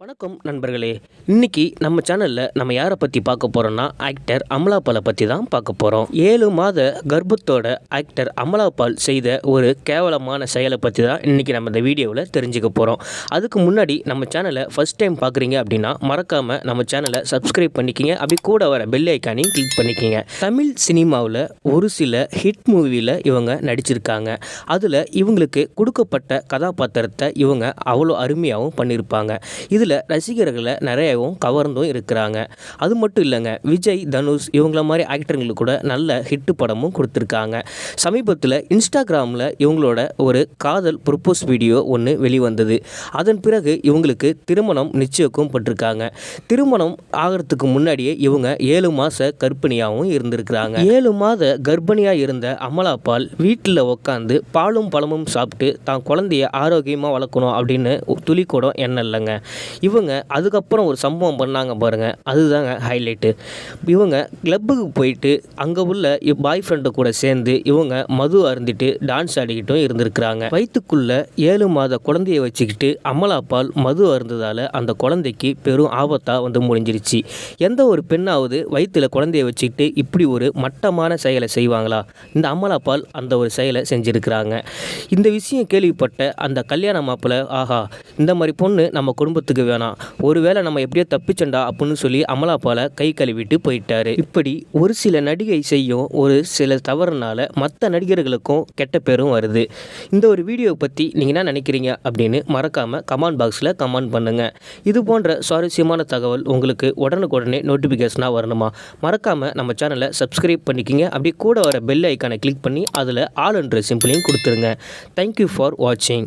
வணக்கம் நண்பர்களே. இன்னைக்கு நம்ம சேனலில் நம்ம யாரை பற்றி பார்க்க போகிறோம்னா ஆக்டர் அமலாபாலை பற்றி தான் பார்க்க போகிறோம் ஏழு மாத கர்ப்பத்தோட ஆக்டர் அமலாபால் செய்த ஒரு கேவலமான செயலை பற்றி தான் இன்றைக்கி நம்ம இந்த வீடியோவில் தெரிஞ்சுக்க போகிறோம் அதுக்கு முன்னாடி நம்ம சேனலை ஃபஸ்ட் டைம் பார்க்குறீங்க அப்படின்னா மறக்காமல் நம்ம சேனலை சப்ஸ்கிரைப் பண்ணிக்கிங்க. அப்படி கூட வர பெல் ஐக்கானையும் கிளிக் பண்ணிக்கிங்க. தமிழ் சினிமாவில் ஒரு சில ஹிட் மூவியில் இவங்க நடிச்சிருக்காங்க. அதில் இவங்களுக்கு கொடுக்கப்பட்ட கதாபாத்திரத்தை இவங்க அவ்வளோ அருமையாகவும் பண்ணியிருப்பாங்க. இது இதில் ரசிகர்களை நிறையவும் கவர்ந்தும் இருக்கிறாங்க. அது மட்டும் இல்லைங்க விஜய் தனுஷ் இவங்கள மாதிரி ஆக்டர்களுக்கு கூட நல்ல ஹிட் படமும் கொடுத்துருக்காங்க. சமீபத்தில் இன்ஸ்டாகிராமில் இவங்களோட ஒரு காதல் ப்ரொப்போஸ் வீடியோ ஒன்று வெளிவந்தது. அதன் பிறகு இவங்களுக்கு திருமணம் நிச்சயிக்கும் பட்டிருக்காங்க. திருமணம் ஆகிறதுக்கு முன்னாடியே இவங்க ஏழு மாத கர்ப்பிணியாகவும் இருந்திருக்கிறாங்க. ஏழு மாத கர்ப்பிணியாக இருந்த அமலாபால் வீட்டில் உட்காந்து பாலும் பழமும் சாப்பிட்டு தான் குழந்தைய ஆரோக்கியமாக வளர்க்கணும் அப்படின்னு துளி கூட எண்ணம் இல்லைங்க இவங்க அதுக்கப்புறம் ஒரு சம்பவம் பண்ணாங்க பாருங்கள் அதுதாங்க ஹைலைட்டு இவங்க கிளப்புக்கு போயிட்டு அங்கே உள்ள பாய் ஃப்ரெண்டு கூட சேர்ந்து இவங்க மது அருந்திட்டு டான்ஸ் ஆடிக்கிட்டும் இருந்திருக்கிறாங்க. வயிற்றுக்குள்ள ஏழு மாத குழந்தையை வச்சுக்கிட்டு அமலாப்பால் மது அருந்ததால் அந்த குழந்தைக்கு பெரும் ஆபத்தாக வந்து முடிஞ்சிருச்சு. எந்த ஒரு பெண்ணாவது வயிற்றில் குழந்தைய வச்சுக்கிட்டு இப்படி ஒரு மட்டமான செயலை செய்வாங்களா? இந்த அமலாப்பால் அந்த ஒரு செயலை செஞ்சுருக்கிறாங்க. இந்த விஷயம் கேள்விப்பட்ட அந்த கல்யாண மாப்பிள்ளை ஆஹா இந்த மாதிரி பொண்ணு நம்ம குடும்பத்துக்கு வேணாம். ஒருவேளை நம்ம எப்படியோ தப்பிச்சண்டா அப்படின்னு சொல்லி அமலாபாலை கை கழுவிட்டு போயிட்டாரு. இப்படி ஒரு சில நடிகை செய்யும் ஒரு சில தவறுனால மற்ற நடிகர்களுக்கும் கெட்ட பேரும் வருது. இந்த ஒரு வீடியோவை பற்றி நீங்கள் என்ன நினைக்கிறீங்க அப்படின்னு மறக்காமல் கமெண்ட் பாக்ஸில் கமெண்ட் பண்ணுங்கள் இது போன்ற சுவாரஸ்யமான தகவல் உங்களுக்கு உடனுக்குடனே நோட்டிஃபிகேஷனாக வரணுமா? மறக்காமல் நம்ம சேனலை சப்ஸ்கிரைப் பண்ணிக்கிங்க. அப்படியே கூட வர பெல் ஐக்கானை கிளிக் பண்ணி அதில் ஆல் என்ற சிம்பிளையும் கொடுத்துருங்க. தேங்க்யூ ஃபார் வாட்சிங்